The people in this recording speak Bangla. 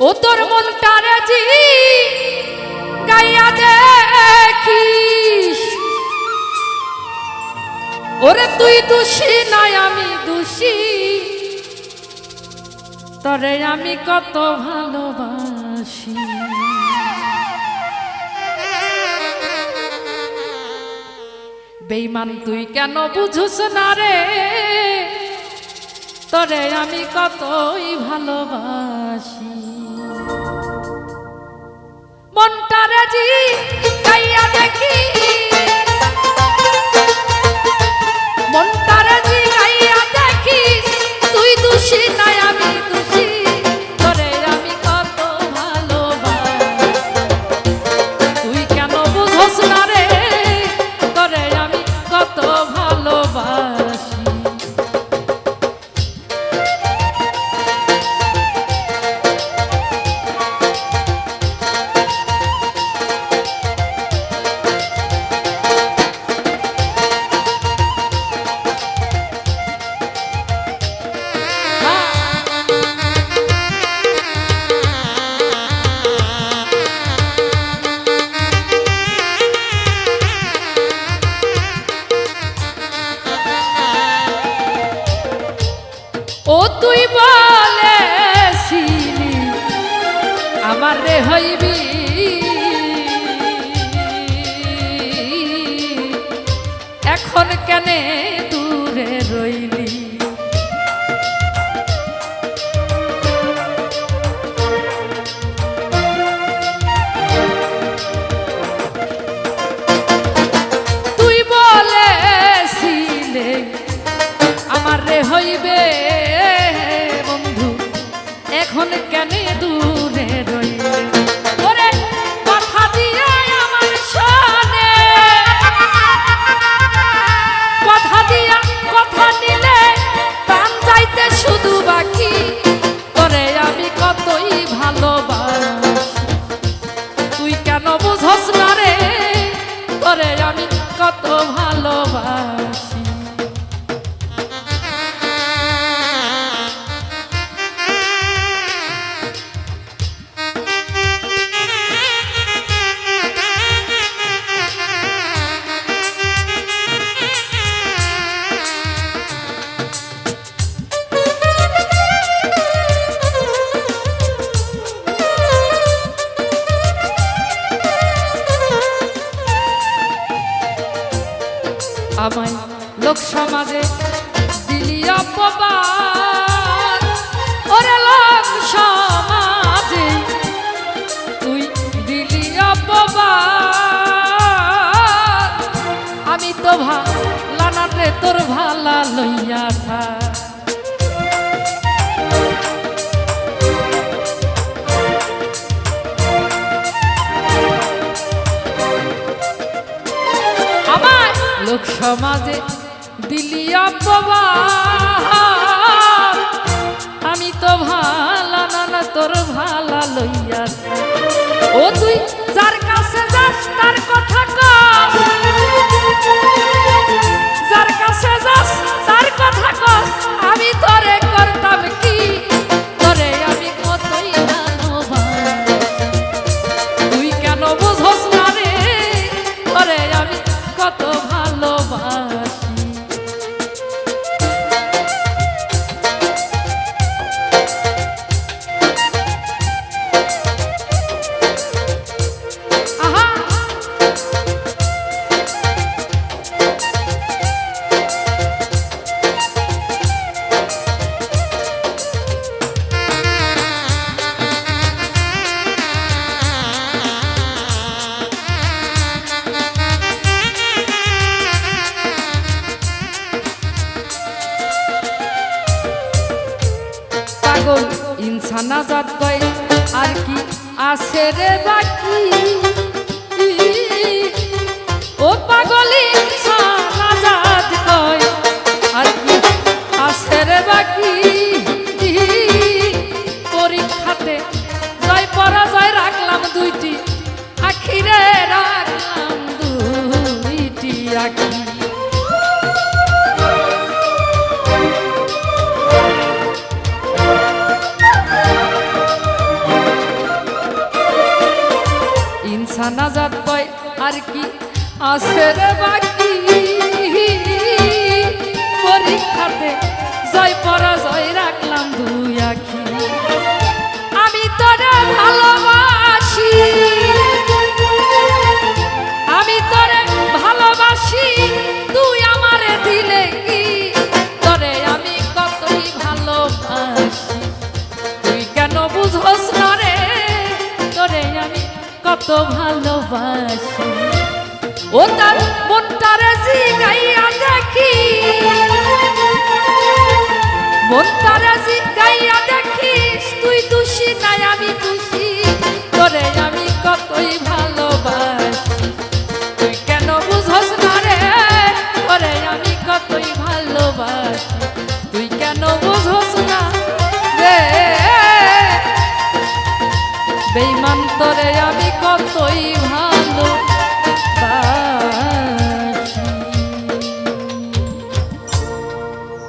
ও তোর মনটারে জি গাইয়া দেখিস। ওরে তুই দোষী নাই, আমি দোষী। তরে আমি কত ভালোবাসি। বেইমান তুই কেন বুঝুস না রে? তরে আমি কতই ভালোবাসি। মনটারে জি গাইয়া দেখি। মনটারে জি হইবি। এখন কেনে কেন বুঝস না রে? আমি কত ভালোবাসি। দিলি ওরে লোক সমাজে তুই দিলি অপমান আমি তো ভালানাতে তোর ভালা লইয়া থা লোক সমাজে দিলি বাবা আমি তো ভালা না না তোর ভালা লইয়া ও তুই যার কাছে যাস, তার কথা কস। যার কাছে যাস, তার কথা কস। আমি তোরে ইনসানা জাত কয় আর কি আছে রে বাকি? ও পাগল ইনসানা জাত কয় আর কি আছে রে বাকি? পরীক্ষাতে জয় পরাজয় রাখলাম দুইটি, আখিরে রাখলাম দুইটি আখি। আর কি আসের বাকি? ভালোবাসি। ও তার মনটারে জিগাইয়া দেখি। মনটারে জিগাইয়া দেখিস, তুই দোষী নাই, আমি তোরে আমি কতই ভালোবাসি। তুই কেন বুঝস না রে? তোরে আমি কতই ভালোবাসি। তুই কেন বুঝস না রে? বেইমান তোরে আমি কতই